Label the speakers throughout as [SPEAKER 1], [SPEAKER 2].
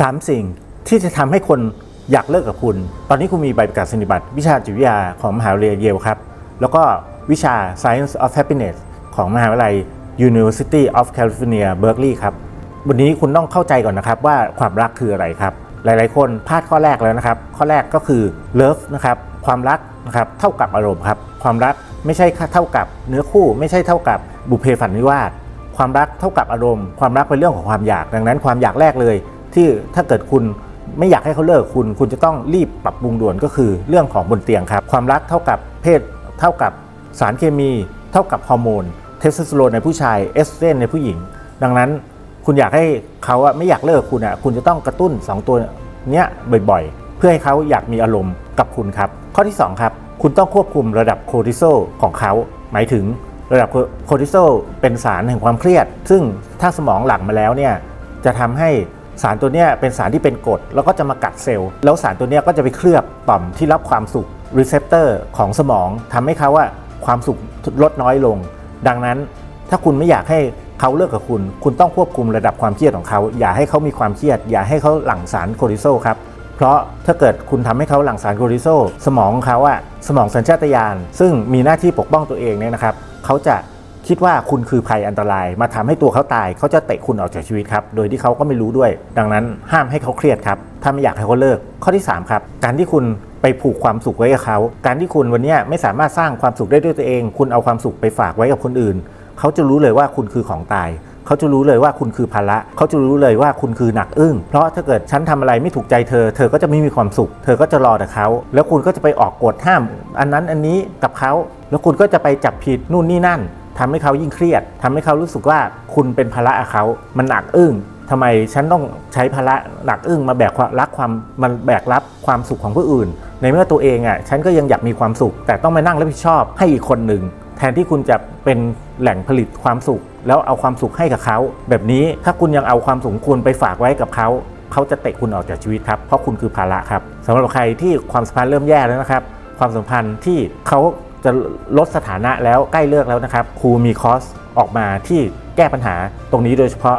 [SPEAKER 1] 3 สิ่งที่จะทำให้คนอยากเลิกกับคุณ ตอนนี้คุณมีใบประกาศนียบัตรวิชาจิตวิทยาของมหาวิทยาลัยเยลครับ แล้วก็วิชา Science of Happiness ของมหาวิทยาลัย University of California Berkeley ครับ วันนี้คุณต้องเข้าใจก่อนนะครับว่าความรักคืออะไรครับ หลายๆ คนพลาดข้อแรกแล้วนะครับ ข้อแรกก็คือ love นะครับ ความรักนะครับเท่ากับอารมณ์ครับ ความรักไม่ใช่เท่ากับเนื้อคู่ไม่ใช่เท่ากับบุพเพฝันวิวาทความรักเท่ากับอารมณ์ ความรักเป็นเรื่องของความอยาก ดังนั้นความอยากแรกเลย ที่ถ้าเกิดคุณไม่อยากให้เขาเลิกคุณ คุณจะต้องรีบปรับปรุงด่วนก็คือเรื่องของบนเตียงครับ ความรักเท่ากับเพศ เท่ากับสารเคมี เท่ากับฮอร์โมนเทสโทสเตอโรนในผู้ชายเอสโตรเจนในผู้หญิง ดังนั้นคุณอยากให้เขาอะไม่อยากเลิกคุณอะคุณจะต้องกระตุ้น 2 ตัวเนี้ยบ่อยๆ เพื่อให้เขาอยากมีอารมณ์กับคุณครับ ข้อที่ 2 ครับ คุณต้องควบคุมระดับโคร์ติซอลของเขา หมายถึงระดับโคร์ติซอลเป็นสารแห่งความเครียด ซึ่งถ้าสมองหลั่งมาแล้วเนี่ยจะทำให้ สารตัวนี้เป็นสารที่เป็นกรดแล้วก็จะมากัดเซลล์ แล้วสารตัวนี้ก็จะไปเคลือบต่อมที่รับความสุขรีเซพเตอร์ของสมองทำให้เขาว่าความสุขลดน้อยลง ดังนั้นถ้าคุณไม่อยากให้เขาเลิกกับคุณ คุณต้องควบคุมระดับความเครียดของเขา อย่าให้เขามีความเครียด อย่าให้เขาหลั่งสารโคอร์ติซครับ เพราะถ้าเกิดคุณทำให้เขาหลั่งสารโคอร์ติซสมองของเขาอะสมองสัญชาตญาณซึ่งมีหน้าที่ปกป้องตัวเองเนี่ยนะครับ เขาจะ คิดว่าคุณคือภัยอันตราย มาทำให้ตัวเขาตายเขาจะเตะคุณออกจากชีวิตครับ โดยที่เขาก็ไม่รู้ด้วย ดังนั้นห้ามให้เขาเครียดครับ ถ้าไม่อยากให้เขาเลิก ข้อที่ 3 ครับ การที่คุณไปผูกความสุขไว้กับเขา การที่คุณวันนี้ไม่สามารถสร้างความสุขได้ด้วยตัวเอง คุณเอาความสุขไปฝากไว้กับคนอื่น เขาจะรู้เลยว่าคุณคือของตายเขาจะรู้เลยว่าคุณคือภาระเขาจะรู้เลยว่าคุณคือหนักอึ้ง เพราะถ้าเกิดฉันทำอะไรไม่ถูกใจเธอ เธอก็จะไม่มีความสุข เธอก็จะรอแต่เขา แล้วคุณก็จะไปออกกฎห้าม อันนั้นอันนี้กับเขา แล้วคุณก็จะไปจับผิดนู่นนี่นั่น ทำให้เขายิ่งเครียดทำให้เขารู้สึกว่าคุณเป็นภาระเขามันหนักอึ้งทำไมฉันต้องใช้ภาระหนักอึ้งมาแบกความรักความมันแบกรับความสุขของผู้อื่น ในเมื่อตัวเองอะฉันก็ยังอยากมีความสุข แต่ต้องมานั่งรับผิดชอบให้อีกคนหนึ่งแทนที่คุณจะเป็นแหล่งผลิตความสุข แล้วเอาความสุขให้กับเขา แบบนี้ถ้าคุณยังเอาความสุขของคุณไปฝากไว้กับเขาเขาจะเตะคุณออกจากชีวิตครับเพราะคุณคือภาระครับสำหรับใครที่ความสัมพันธ์เริ่มแย่แล้วนะครับ ความสัมพันธ์ที่เขา จะลดสถานะแล้วใกล้เลิกแล้วนะครับครูมีคอร์สออกมาที่แก้ปัญหาตรงนี้โดยเฉพาะ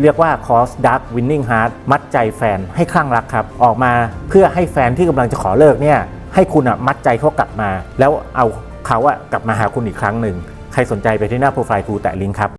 [SPEAKER 1] เรียกว่าคอร์สดักวินนิ่งฮาร์ดมัดใจแฟนให้คลั่งรักครับ ออกมาเพื่อให้แฟนที่กำลังจะขอเลิกเนี่ยให้คุณอะมัดใจเขากลับมา แล้วเอาเขาอะกลับมาหาคุณอีกครั้งหนึ่ง ใครสนใจไปที่หน้าโปรไฟล์ครูแตะลิงก์ครับ